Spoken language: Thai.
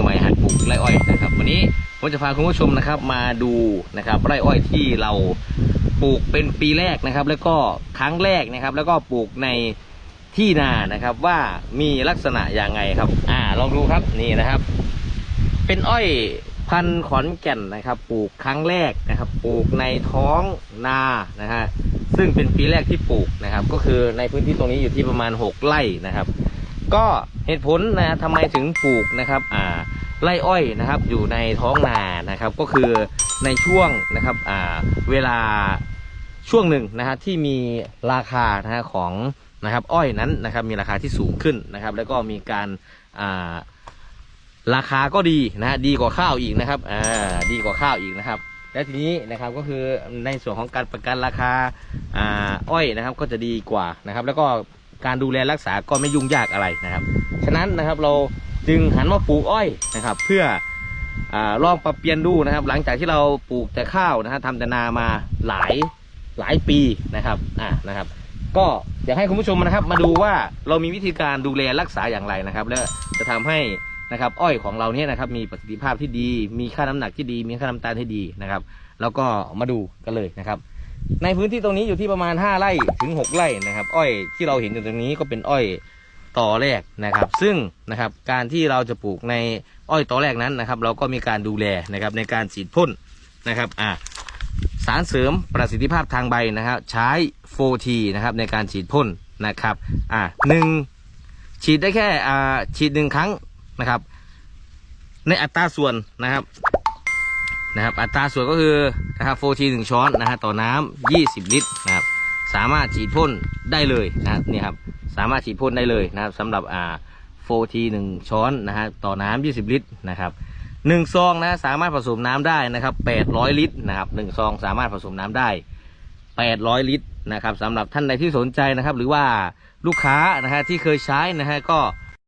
อใหม่หัดปลูกไร่อ้อยนะครับวันนี้ผมจะพาคุณผู้ชมนะครับมาดูนะครับไร่อ้อยที่เราปลูกเป็นปีแรกนะครับ แล้วก็ครั้งแรกนะครับ แล้วก็ปลูกในที่นานะครับว่ามีลักษณะอย่างไงครับ อ่าลองดูครับนี่นะครับ เป็นอ้อยพันธุ์ขอนแก่นนะครับ ปลูกครั้งแรกนะครับ ปลูกในท้องนานะฮะซึ่งเป็นปีแรกที่ปลูกนะครับ ก็คือในพื้นที่ตรงนี้อยู่ที่ประมาณ 6 ไร่นะครับ ก็เหตุผลนะทำไมถึงปลูกนะครับ อ่า ไร่อ้อยนะครับ อยู่ในท้องนานะครับ ก็คือในช่วงนะครับเวลาช่วงหนึ่งนะฮะที่มีราคานะฮะของนะครับอ้อยนั้นนะครับมีราคาที่สูงขึ้นนะครับ แล้วก็มีการาราคาก็ดีนะฮะดีกว่าข้าวอีกนะครับอ่าดีกว่าข้าวอีกนะครับ และทีนี้นะครับก็คือในส่วนของการประกันราคาอ่าอ้อยนะครับก็จะดีกว่านะครับ แล้วก็การดูแลรักษาก็ไม่ยุ่งยากอะไรนะครับ ฉะนั้นนะครับเรา จึงหันมาปลูกอ้อยนะครับ เพื่ออลองปรับเปลี่ยนดูนะครับ หลังจากที่เราปลูกแต่ข้าวนะฮะทำแต่นามาหลายหลายปีนะครับอ่านะครับ ก็อยากให้คุณผู้ชมนะครับ มาดูว่าเรามีวิธีการดูแลรักษาอย่างไรนะครับ และจะทำให้นะครับอ้อยของเราเนี่ยนะครับมีประสิทธิภาพที่ดี มีค่าน้ำหนักที่ดี มีค่าน้ำตาลที่ดีนะครับ แล้วก็มาดูกันเลยนะครับ ในพื้นที่ตรงนี้อยู่ที่ประมาณ 5 ไร่ถึง 6 ไร่นะครับ อ้อยที่เราเห็นอยู่ตรงนี้ก็เป็นอ้อย ต่อแรกนะครับ ซึ่งนะครับการที่เราจะปลูกในอ้อยต่อแรกนั้นนะครับ เราก็มีการดูแลนะครับในการฉีดพ่นนะครับอ่าสารเสริมประสิทธิภาพทางใบนะครับ ใช้ 4T นะครับในการฉีดพ่นนะครับอ่าหนึ่งฉีดได้แค่อ่าฉีดหนึ่งครั้งนะครับ ในอัตราส่วนนะครับนะครับ อัตราส่วนก็คือนะครับ 4T หนึ่งช้อนนะฮะต่อน้ำ20 ลิตรนะครับ สามารถฉีดพ่นได้เลยนะครับนี่ครับสามารถฉีดพ่นได้เลยนะครับสำหรับอ่า 4T หนึ่งช้อนนะฮะต่อน้ำ20 ลิตรนะครับหนึ่งซองนะสามารถผสมน้ำได้นะครับแปดร้อยลิตรนะครับหนึ่งซองสามารถผสมน้ำได้แปดร้อยลิตรนะครับสำหรับท่านใดที่สนใจนะครับ หรือว่าลูกค้านะฮะที่เคยใช้นะฮะก็